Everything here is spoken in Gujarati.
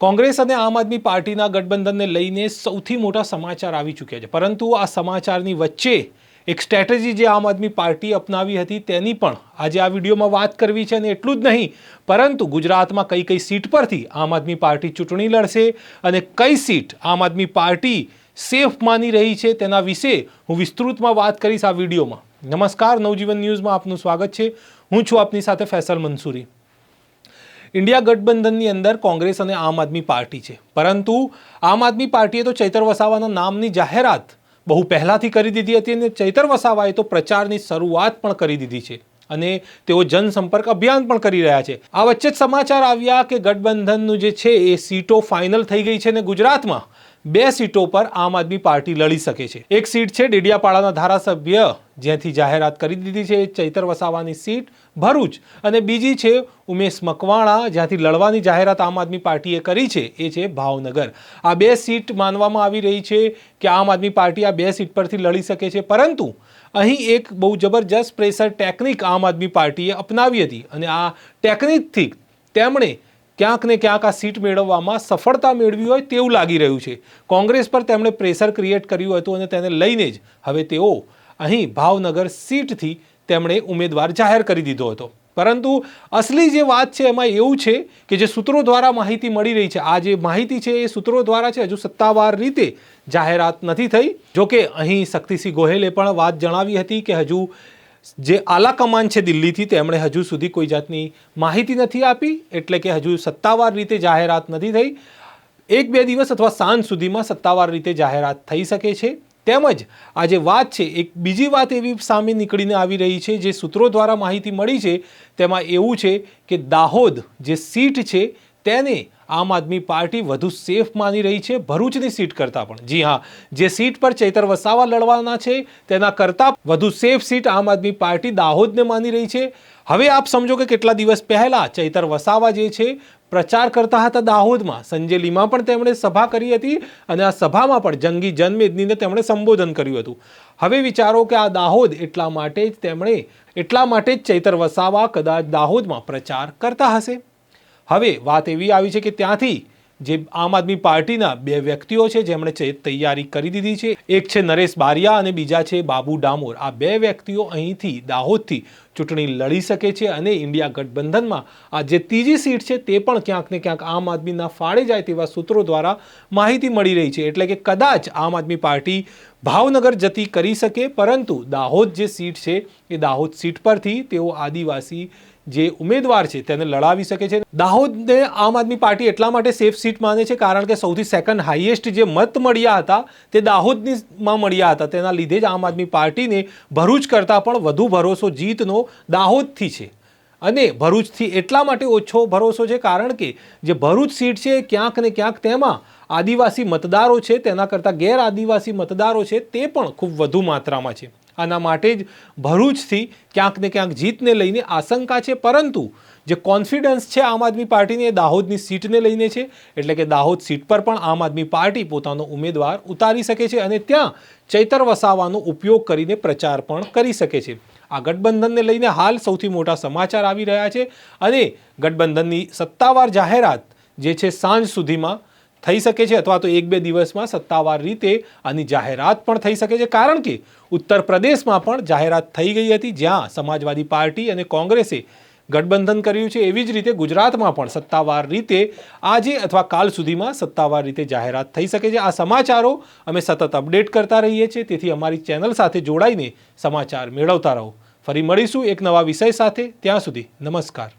કોંગ્રેસ અને આમ આદમી પાર્ટીના ગઠબંધનને લઈને સૌથી મોટા સમાચાર આવી ચૂક્યા છે. પરંતુ આ સમાચારની વચ્ચે એક સ્ટ્રેટેજી જે આમ આદમી પાર્ટી અપનાવી હતી તેની પણ આજે આ વિડીયોમાં વાત કરવી છે અને એટલું જ નહીં, પરંતુ ગુજરાતમાં કઈ કઈ સીટ પરથી આમ આદમી પાર્ટી ચૂંટણી લડશે અને કઈ સીટ આમ આદમી પાર્ટી સેફ માની રહી છે તેના વિશે હું વિસ્તૃતમાં વાત કરીશ આ વિડીયોમાં. નમસ્કાર, નવજીવન ન્યૂઝમાં આપનું સ્વાગત છે. હું છું આપની સાથે ફેસલ મંસૂરી. ઇન્ડિયા ગઠબંધનની અંદર કોંગ્રેસ અને આમ આદમી પાર્ટી છે. પરંતુ આમ આદમી પાર્ટીએ તો ચૈતર વસાવાના નામની જાહેરાત બહુ પહેલાંથી કરી દીધી હતી અને ચૈતર વસાવાએ તો પ્રચારની શરૂઆત પણ કરી દીધી છે અને તેઓ જનસંપર્ક અભિયાન પણ કરી રહ્યા છે. આ વચ્ચે જ સમાચાર આવ્યા કે ગઠબંધનનું જે છે એ સીટો ફાઇનલ થઈ ગઈ છે અને ગુજરાતમાં બે સીટો પર આમ આદમી પાર્ટી લડી શકે છે. એક સીટ છે ડેડિયાપાડાના ધારાસભ્ય જ્યાંથી જાહેરાત કરી દીધી છે ચૈતર વસાવાની સીટ, ભરૂચ. અને બીજી છે ઉમેશ મકવાણા, જ્યાંથી લડવાની જાહેરાત આમ આદમી પાર્ટીએ કરી છે, એ છે ભાવનગર. આ બે સીટ માનવામાં આવી રહી છે કે આમ આદમી પાર્ટી આ બે સીટ પરથી લડી શકે છે, પરંતુ અહીં એક બહુ જબરજસ્ત પ્રેશર ટેકનિક આમ આદમી પાર્ટીએ અપનાવી હતી. અને આ ટેકનિકથી તેમણે ક્યાંક ને ક્યાંક આ સીટ મેળવવામાં સફળતા મેળવી હોય તેવું લાગી રહ્યું છે. કોંગ્રેસ પર તેમણે પ્રેશર ક્રિએટ કર્યું હતું અને તેને લઈને જ હવે તેઓ અહીં ભાવનગર સીટથી તેમણે ઉમેદવાર જાહેર કરી દીધો હતો. પરંતુ અસલી જે વાત છે એમાં એવું છે કે જે સૂત્રો દ્વારા માહિતી મળી રહી છે, આ જે માહિતી છે એ સૂત્રો દ્વારા છે, હજુ સત્તાવાર રીતે જાહેરાત નથી થઈ. જોકે અહીં શક્તિસિંહ ગોહેલે પણ વાત જણાવી હતી કે હજુ જે આલા કમાન છે દિલ્હીથી તેમણે હજુ સુધી કોઈ જાતની માહિતી નથી આપી, એટલે કે હજુ સત્તાવાર રીતે જાહેરાત નથી થઈ. એક બે દિવસ અથવા સાંજ સુધીમાં સત્તાવાર રીતે જાહેરાત થઈ શકે છે. તેમજ આ જે વાત છે, એક બીજી વાત એવી સામે નીકળીને આવી રહી છે, જે સૂત્રો દ્વારા માહિતી મળી છે, તેમાં એવું છે કે દાહોદ જે સીટ છે તેને આમ આદમી પાર્ટી વધુ સેફ માની રહી છે, ભરૂચની સીટ કરતાં પણ. જી હા, જે સીટ પર ચૈતર વસાવા લડવાના છે, તેના કરતાં વધુ સેફ સીટ આમ આદમી પાર્ટી દાહોદને માની રહી છે. હવે આપ સમજો કે કેટલા દિવસ પહેલાં ચૈતર વસાવા જે છે, પ્રચાર કરતા હતા દાહોદમાં. સંજેલીમાં પણ તેમણે સભા કરી હતી અને આ સભામાં પણ જંગી જનમેદનીને તેમણે સંબોધન કર્યું હતું. હવે વિચારો કે આ દાહોદ એટલા માટે જ તેમણે એટલા માટે જ ચૈતર વસાવા કદાચ દાહોદમાં પ્રચાર કરતા હશે. હવે વાત એવી આવી છે કે ત્યાંથી જે આમ આદમી પાર્ટીના બે વ્યક્તિઓ છે, જેમણે તૈયારી કરી દીધી છે, એક છે નરેશ બારિયા અને બીજા છે બાબુ ડામોર. આ બે વ્યક્તિઓ અહીંથી દાહોદથી ચૂંટણી લડી શકે છે અને ઇન્ડિયા ગઠબંધનમાં આ જે ત્રીજી સીટ છે તે પણ ક્યાંક ને ક્યાંક આમ આદમીના ફાળે જાય તેવા સૂત્રો દ્વારા માહિતી મળી રહી છે. એટલે કે કદાચ આમ આદમી પાર્ટી ભાવનગર જતી કરી શકે, પરંતુ દાહોદ જે સીટ છે, એ દાહોદ સીટ પરથી તેઓ આદિવાસી જે ઉમેદવાર છે તેને લડાવી શકે છે. દાહોદને આમ આદમી પાર્ટી એટલા માટે સેફ સીટ માને છે કારણ કે સૌથી સેકન્ડ હાઈએસ્ટ જે મત મળ્યા હતા તે દાહોદનીમાં મળ્યા હતા. તેના લીધે જ આમ આદમી પાર્ટીને ભરૂચ કરતાં પણ વધુ ભરોસો જીતનો દાહોદથી છે. અને ભરૂચથી એટલા માટે ઓછો ભરોસો છે કારણ કે જે ભરૂચ સીટ છે ક્યાંક ને ક્યાંક તેમાં આદિવાસી મતદારો છે, તેના કરતાં ગેર આદિવાસી મતદારો છે તે પણ ખૂબ વધુ માત્રામાં છે. આના માટે જ ભરૂચથી ક્યાંક ને ક્યાંક જીતને લઈને આશંકા છે, પરંતુ જે કોન્ફિડન્સ છે, આમ આદમી પાર્ટીને એ દાહોદની સીટને લઈને છે. એટલે કે દાહોદ સીટ પર પણ આમ આદમી પાર્ટી પોતાનો ઉમેદવાર ઉતારી શકે છે અને ત્યાં ચૈતર વસાવાનો ઉપયોગ કરીને પ્રચાર પણ કરી શકે છે. આ ગઠબંધનને લઈને હાલ સૌથી મોટા સમાચાર આવી રહ્યા છે અને ગઠબંધનની સત્તાવાર જાહેરાત જે છે, સાંજ સુધીમાં થઈ શકે છે અથવા તો એક બે દિવસમાં સત્તાવાર રીતે આની જાહેરાત પણ થઈ શકે છે. કારણ કે ઉત્તર પ્રદેશમાં પણ જાહેરાત થઈ ગઈ હતી જ્યાં સમાજવાદી પાર્ટી અને કોંગ્રેસે ગઠબંધન કર્યું છે. એવી જ રીતે ગુજરાતમાં પણ સત્તાવાર રીતે આજે અથવા કાલ સુધીમાં સત્તાવાર રીતે જાહેરાત થઈ શકે છે. આ સમાચારો અમે સતત અપડેટ કરતા રહીએ છીએ. તેથી અમારી ચેનલ સાથે જોડાઈને સમાચાર મેળવતા રહો. ફરી મળીશું એક નવા વિષય સાથે. ત્યાં સુધી નમસ્કાર.